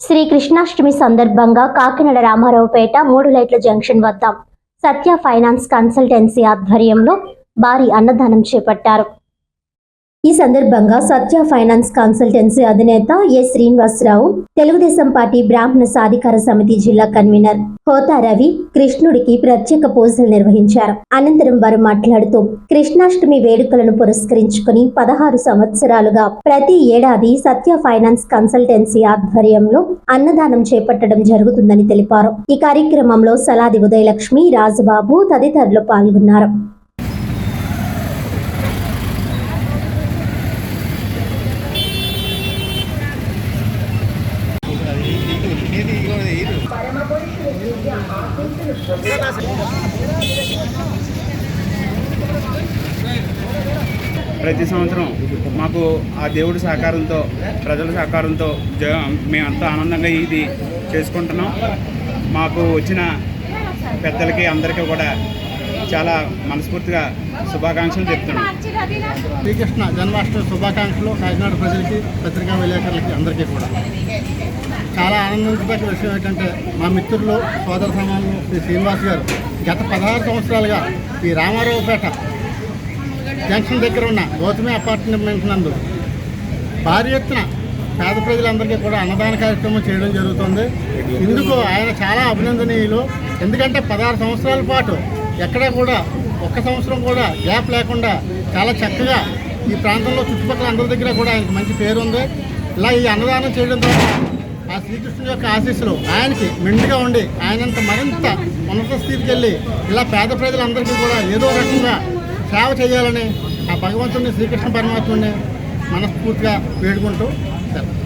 శ్రీ కృష్ణాష్టమి సందర్భంగా కాకినాడ రామారావుపేట మూడు లైట్ల జంక్షన్ వద్ద. సత్య ఫైనాన్స్ కన్సల్టెన్సీ ఆధ్వర్యంలో భారీ అన్నదానం చేపట్టారు. ఈ సందర్భంగా సత్య ఫైనాన్స్ కన్సల్టెన్సీ అధినేత ఎ శ్రీనివాసరావు తెలుగుదేశం పార్టీ బ్రాహ్మణ సాధికార సమితి జిల్లా కన్వీనర్ హోతా రవి కృష్ణుడికి ప్రత్యేక పూజలు నిర్వహించారు. అనంతరం వారు మాట్లాడుతూ కృష్ణాష్టమి వేడుకలను పురస్కరించుకుని పదహారు సంవత్సరాలుగా ప్రతి ఏడాది సత్య ఫైనాన్స్ కన్సల్టెన్సీ ఆధ్వర్యంలో అన్నదానం చేపట్టడం జరుగుతుందని తెలిపారు. ఈ కార్యక్రమంలో సలాది ఉదయలక్ష్మి రాజుబాబు తదితరులు పాల్గొన్నారు. ప్రతి సంవత్సరం మాకు ఆ దేవుడి సహకారంతో ప్రజల సహకారంతో జ మేమంతా ఆనందంగా ఇది చేసుకుంటున్నాం. మాకు వచ్చిన పెద్దలకి అందరికీ కూడా చాలా మనస్ఫూర్తిగా శుభాకాంక్షలు చెప్తున్నాను. శ్రీకృష్ణ జన్మాష్టమి శుభాకాంక్షలు కాకినాడ ప్రజలకి పత్రికా విలేకరులకి అందరికీ కూడా. చాలా ఆనందించదగ్గ విషయం ఏంటంటే మా మిత్రులు సోదర సమానులు శ్రీ శ్రీనివాస్ గారు గత పదహారు సంవత్సరాలుగా ఈ రామారావుపేట జంక్షన్ దగ్గర ఉన్న గౌతమి అపార్ట్మెంట్ నందు భారీ ఎత్తున పేద ప్రజలందరికీ కూడా అన్నదాన కార్యక్రమం చేయడం జరుగుతుంది. ఇందుకు ఆయన చాలా అభినందనీయులు. ఎందుకంటే పదహారు సంవత్సరాల పాటు ఎక్కడా కూడా ఒక్క సంవత్సరం కూడా గ్యాప్ లేకుండా చాలా చక్కగా ఈ ప్రాంతంలో చుట్టుపక్కల అందరి దగ్గర కూడా ఆయనకు మంచి పేరు ఉంది ఇలా ఈ అన్నదానం చేయడం ద్వారా ఆ శ్రీకృష్ణుని యొక్క ఆశీస్సులు ఆయనకి మెండుగా ఉండి ఆయనంత మరింత ఉన్నత స్థితికి వెళ్ళి ఇలా పేద ప్రజలందరికీ కూడా ఏదో రకంగా సేవ చేయాలని ఆ భగవంతుడిని శ్రీకృష్ణ పరమాత్ముడిని మనస్ఫూర్తిగా వేడుకుంటూ